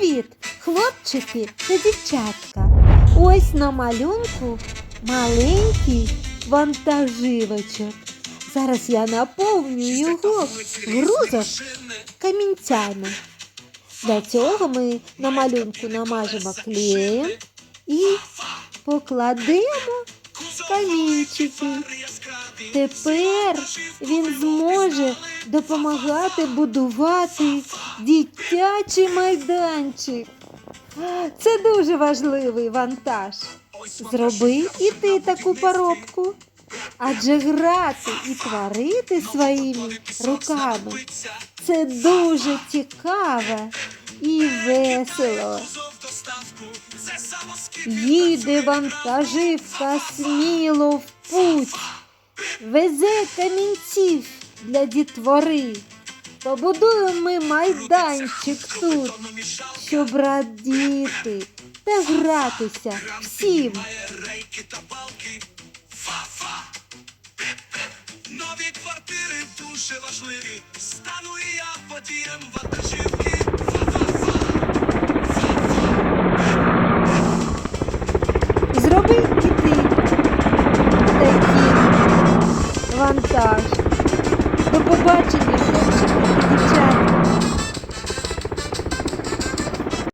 Привіт, хлопчики та дівчатка. Ось на малюнку маленький вантажівочок. Зараз я наповню його грузом камінцями. Для цього ми на малюнку намажемо клеєм і покладемо камінчики. Тепер він зможе допомагати будувати дитячий майданчик. Це дуже важливий вантаж. Зроби і ти таку поробку. Адже грати і творити своїми руками це дуже цікаво і весело. Їде вантажівка сміло в путь, везе камінців для дітвори. Побудуємо ми майданчик тут, щоб радіти та гратися всім. Нові квартири дуже важливі. Стану і я водієм вантажівки. Зроби такий вантаж. До побачення, хлопчики дівчата.